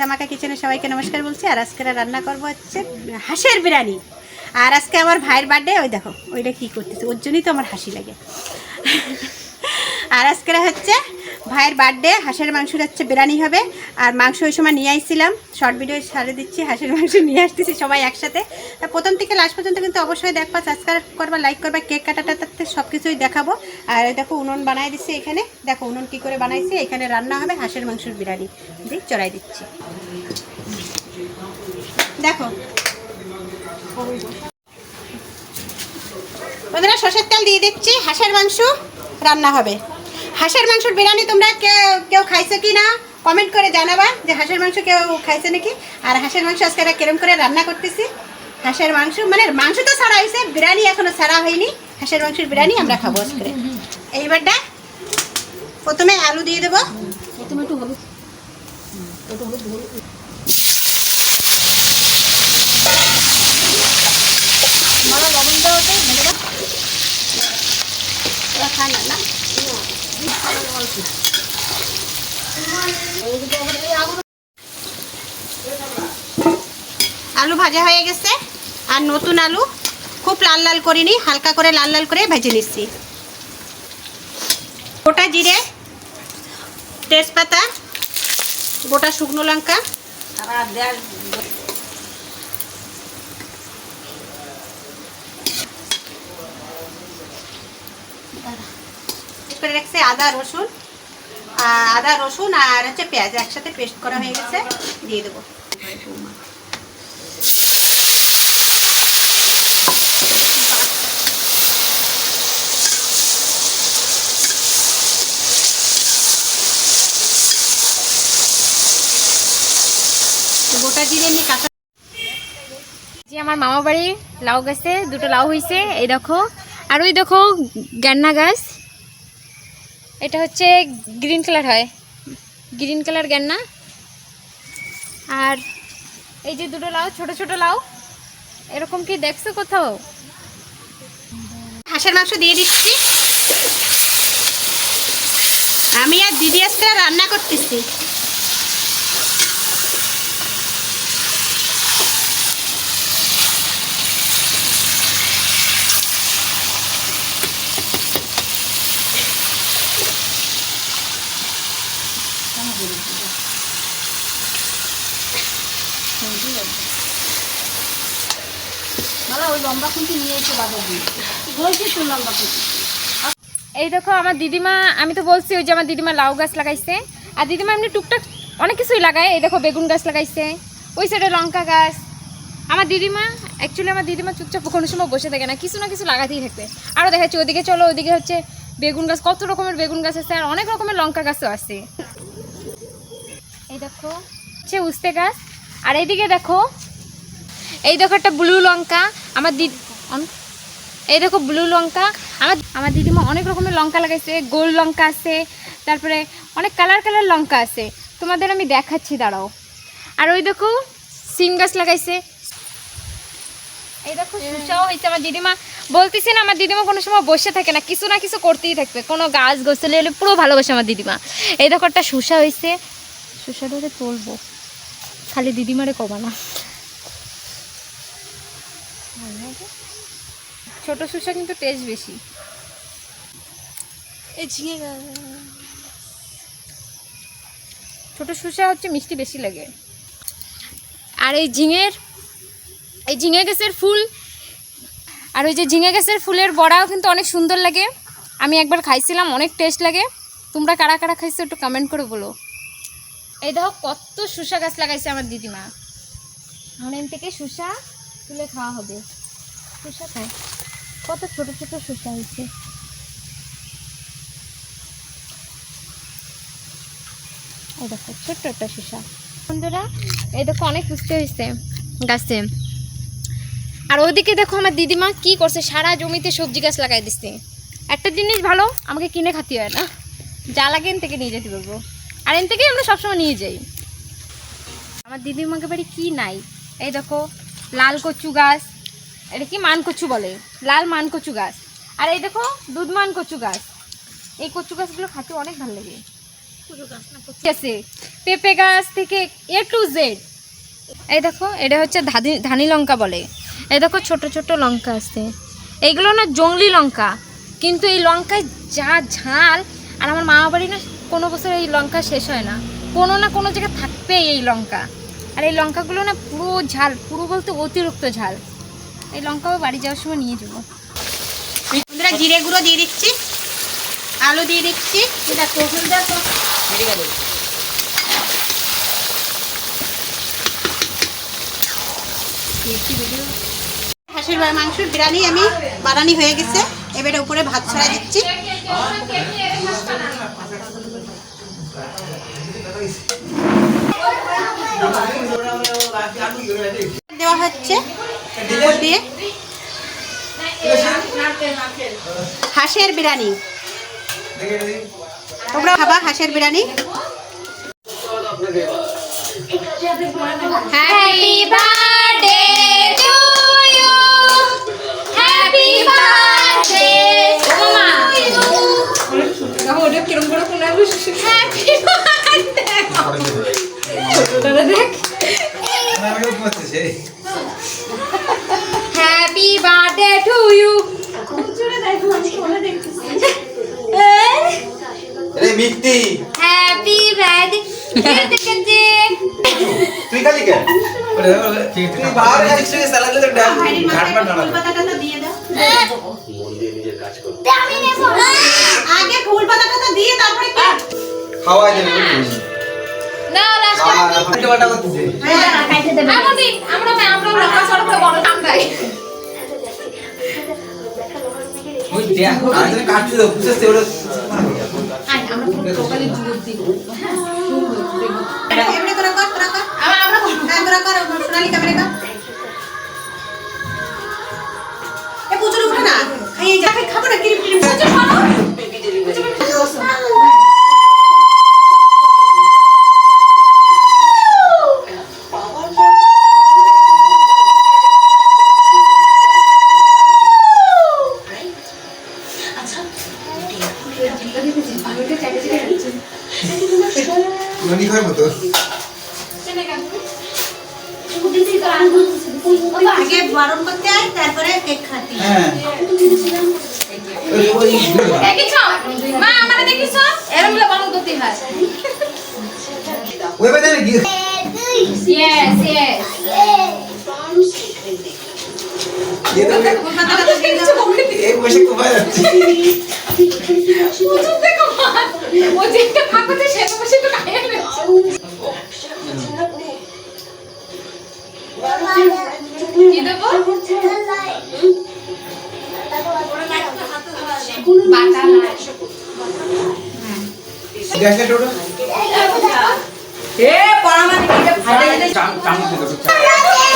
ধামাকা কিচেনে সবাইকে নমস্কার বলছি, আর আজকে রান্না করব হচ্ছে হাঁসের বিরিয়ানি। আর আজকে আমার ভাইয়ের বার্থডে ওই দেখো, ওইটা কী করতেছে, ওর জন্যই তো আমার হাসি লাগে। আর আজকে হচ্ছে ভাইয়ের বার্থডে হাঁসের মাংসের হচ্ছে বিরিয়ানি হবে। আর মাংস ওই সময় নিয়ে আসছিলাম শর্ট ভিডিও সারে দিচ্ছি, হাঁসের মাংস নিয়ে আসতেছি সবাই একসাথে। তা প্রথম থেকে লাস্ট পর্যন্ত কিন্তু অবশ্যই দেখবা সাবস্ক্রাইব করবা লাইক করবা কেক কাটাটাতে সব কিছুই দেখাবো। আর দেখো উনুন বানাই দিচ্ছি এখানে। দেখো উনুন কী করে বানাইছি, এখানে রান্না হবে হাঁসের মাংসের বিরিয়ানি। দিয়ে চড়াই দিচ্ছি। দেখো। বন্ধুরা, সর্ষের তেল দিয়ে দিচ্ছি, হাঁসের মাংস রান্না হবে। হাঁসের মাংসের বিরিয়ানি তোমরা কেউ খাইছো কি না? কমেন্ট করে জানাবা যে হাঁসের মাংস কেউ খাইছে নাকি? আর হাঁসের মাংস আজকে এরা কিরম করে রান্না করতেছি? হাঁসের মাংস মানে মাংস তো ছাড়া হয়েছে বিরিয়ানি এখনও ছাড়া হয়নি। হাঁসের মাংসের বিরিয়ানি আমরা খাব আজকে। এইবারটা প্রথমে আলু দিয়ে দেবো। প্রথমে একটু হলুদ। খায় না না এইদিকে আবার এই আগুন আলু ভাজা হয়ে গেছে আর নতুন আলু খুব লাল লাল করিনি, হালকা করে লাল লাল করে ভেজে নিচ্ছি। গোটা জিরে, তেজপাতা, গোটা শুকনো লঙ্কা। আবার করে রাখছে আদা, রসুন আদা, রসুন আর হচ্ছে পেঁয়াজ একসাথে পেস্ট করা হয়ে গেছে। দিয়ে দেবো। গোটা এমনি কাঁচা যে আমার মামা বাড়ি লাউ গাছে দুটো লাউ হয়েছে এই দেখো। আর ওই দেখো গান্না গাছ। এটা হচ্ছে গ্রিন কালার হয়। গ্রিন কালার গান্না আর এই যে দুটো লাউ, ছোট ছোট লাউ, এরকম কি দেখছ কোথাও? হাঁসের মাংস দিয়ে দিচ্ছি। আমি আর দিদি আজকে রান্না করতেছি মালা ওই লম্বা খুঁটি নিয়ে এসে বাজার দিয়ে তো লম্বা খুঁটি এই দেখো আমার দিদিমা, আমি তো বলছি ওই যে আমার দিদিমা লাউ গাছ লাগাইছে। আর দিদিমা এমনি টুকটাক অনেক কিছুই লাগায়, এই দেখো বেগুন গাছ লাগাইছে, ওই সাইডে লঙ্কা গাছ। আমার দিদিমা অ্যাকচুয়ালি আমার দিদিমা চুপচাপ কোনো সময় বসে থাকে না, কিছু না কিছু লাগাতেই থাকে। আরও দেখাচ্ছি, ওদিকে চলো, ওদিকে হচ্ছে বেগুন গাছ, কত রকমের বেগুন গাছ আছে, আর অনেক রকমের লঙ্কা গাছও আছে। এই দেখো, হচ্ছে উস্তে গাছ। আর এইদিকে দেখো এই দেখো একটা ব্লু লঙ্কা আমার দিদি এই দেখো ব্লু লঙ্কা আমার আমার দিদিমা অনেক রকমের লঙ্কা লাগাইছে গোল লঙ্কা আছে তারপরে অনেক কালার কালার লঙ্কা আছে। তোমাদের আমি দেখাচ্ছি দাঁড়াও। আর ওই দেখো সিম গাছ লাগাইছে। এই দেখো সুসাও হয়েছে আমার দিদিমা। বলতেছি না আমার দিদিমা কোনো সময় বসে থাকে না কিছু না কিছু করতেই থাকবে। কোনো গাছ গোছলে হলে পুরো ভালোবাসে আমার দিদিমা। এই দেখো একটা সুসা হয়েছে সুসাটা তুলবো। খালি দিদিমারে কবা না। ছোট সুসা কিন্তু টেস্ট বেশি। এই ঝিঙে ছোট সুসা হচ্ছে মিষ্টি বেশি লাগে। আর এই ঝিঙের এই ঝিঙে গাছের ফুল আর ওই যে ঝিঙে গাছের ফুলের বড়াও কিন্তু অনেক সুন্দর লাগে। আমি একবার খাইছিলাম অনেক টেস্ট লাগে। তোমরা কারা কারা খাইছো একটু কমেন্ট করে বলো। এই দেখো কত সুসা গাছ লাগাইছে আমার দিদিমা। এখন এম থেকে সুসা তুলে খাওয়া হবে। সুসা খায়। কত ছোট ছোট সুসা হয়েছে। এই দেখো, ছোট্ট একটা শসা বন্ধুরা, এই দেখো অনেক বুঝতে হয়েছে গাছে। আর ওইদিকে দেখো আমার দিদিমা কি করছে, সারা জমিতে সবজি গাছ লাগাই দিচ্ছে একটা জিনিস ভালো, আমাকে কিনে খাতে হয় না। যা লাগে এন থেকে নিয়ে যেতে পারব। আর এন থেকেই আমরা সবসময় নিয়ে যাই। আমার দিদিমাকে বাড়ি কি নাই? এই দেখো, লাল কচু গাছ এটা কি মান কচু বলে? লাল মান কচু গাছ। আর এই দেখো দুধ মান কচু গাছ। এই কচু গাছগুলো খাতে অনেক ভালো লাগে। আছে। পেঁপে গাছ থেকে এ টু জেড এই দেখো এটা হচ্ছে ধানি ধানি লঙ্কা বলে। এই দেখো ছোট ছোট লঙ্কা আছে। এইগুলো না জংলি লঙ্কা। কিন্তু এই লঙ্কায় যা ঝাল আর আমার মামা বাড়ি না কোনো বছর এই লঙ্কা শেষ হয় না। কোনো না কোনো জায়গায় থাকবে এই লঙ্কা। আর এই লঙ্কাগুলো না পুরো ঝাল পুরো বলতে অতিরিক্ত ঝাল। এই লঙ্কাও বাড়ি যাওয়ার সময় নিয়ে যাব। বন্ধুরা জিরে গুঁড়ো দিয়ে দিচ্ছি। আলু দিয়ে দিচ্ছি। এটা কখন দেখো হাঁসের বা- মাংসের বিরিয়ানি আমি বানানি হয়ে গেছে। এবারে উপরে ভাত ছড়া দিচ্ছি। দেওয়া হচ্ছে। উপর দিয়ে? হাঁসের বিরিয়ানি। তোমরা খাবা হাঁসের biryani? Happy birthday to you happy birthday ওমা ওটা কিরম করে কোন হ্যাপি বার্থডে দেখ। বার্থডে টু ইউ রে মিত্তি হ্যাপি বার্থডে দেখেছে তুই খালি কেন? তুই বাহার খালি শুয়ে সালাদ দিলে ডাল ঘাটমান না পাতাটা তো দিয়ে দাও আগে ফুল পাতাটা তো দিয়ে তারপরে কি? খাওয়াই দেবে না লাস্ট খাওয়া করতেছে আমদি আমরা আমরা। খাব না কিরিম কিরিম। হ্যাঁ। মা আমারে দেখিছ? এরম লে বড় দতি হয়। ওই বাদে কি ইয়েস ইয়েস ये तो কি দেবো? এ পরামানি কি ফাটে চাম চামচ। দিতে